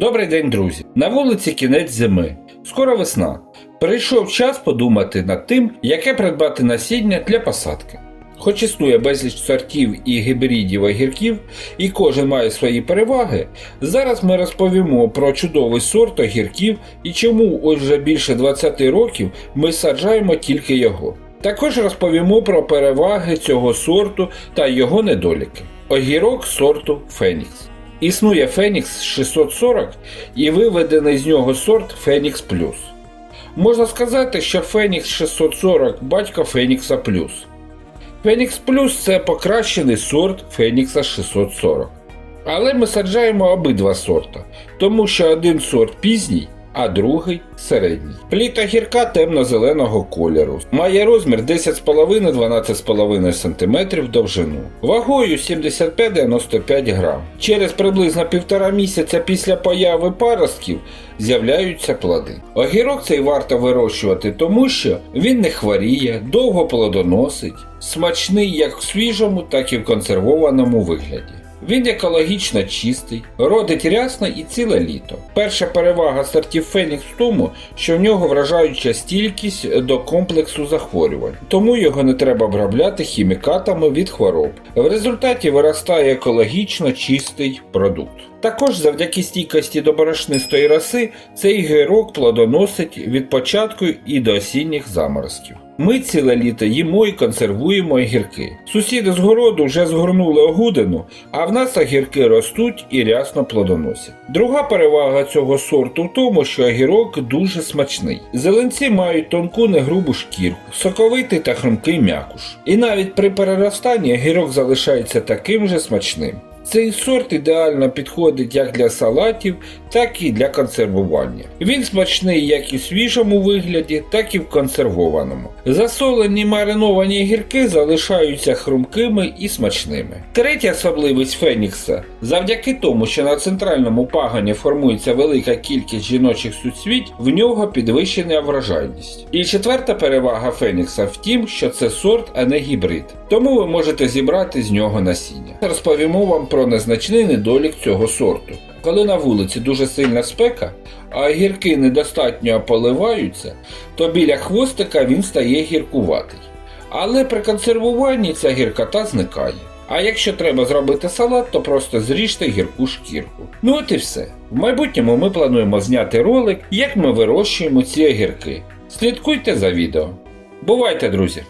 Добрий день, друзі! На вулиці кінець зими. Скоро весна. Прийшов час подумати над тим, яке придбати насіння для посадки. Хоч існує безліч сортів і гібридів огірків, і кожен має свої переваги, зараз ми розповімо про чудовий сорт огірків і чому ось більше 20 років ми саджаємо тільки його. Також розповімо про переваги цього сорту та його недоліки. Огірок сорту Фенікс. Існує Фенікс 640 і виведений з нього сорт Фенікс Плюс. Можна сказати, що Фенікс 640 батько Фенікса Плюс. Фенікс Плюс це покращений сорт Фенікса 640. Але ми саджаємо обидва сорта, тому що один сорт пізній, а другий середній. Плід огірка темно-зеленого кольору. Має розмір 10,5-12,5 см довжину. Вагою 75-95 грам. Через приблизно півтора місяця після появи паростків з'являються плоди. Огірок цей варто вирощувати, тому що він не хворіє, довго плодоносить, смачний як в свіжому, так і в консервованому вигляді. Він екологічно чистий, родить рясно і ціле літо. Перша перевага сортів Фенікс в тому, що в нього вражаюча стількість до комплексу захворювань, тому його не треба обробляти хімікатами від хвороб. В результаті виростає екологічно чистий продукт. Також завдяки стійкості до борошнистої роси цей гирок плодоносить від початку і до осінніх заморозків. Ми ціле літо їмо і консервуємо огірки. Сусіди з городу вже згорнули огудину, а в нас огірки ростуть і рясно плодоносять. Друга перевага цього сорту в тому, що огірок дуже смачний. Зеленці мають тонку негрубу шкірку, соковитий та хрумкий м'якуш. І навіть при переростанні огірок залишається таким же смачним. Цей сорт ідеально підходить як для салатів, так і для консервування. Він смачний як і в свіжому вигляді, так і в консервованому. Засолені мариновані гірки залишаються хрумкими і смачними. Третя особливість Фенікса завдяки тому, що на центральному пагані формується велика кількість жіночих суцвіть, в нього підвищена врожайність. І четверта перевага Фенікса в тім, що це сорт, а не гібрид. Тому ви можете зібрати з нього насіння. Розповімо вам про незначний недолік цього сорту. Коли на вулиці дуже сильна спека, а огірки недостатньо поливаються, то біля хвостика він стає гіркуватий. Але при консервуванні ця гіркота зникає. А якщо треба зробити салат, то просто зріжте гірку шкірку. Ну от і все. В майбутньому ми плануємо зняти ролик, як ми вирощуємо ці огірки. Слідкуйте за відео. Бувайте, друзі!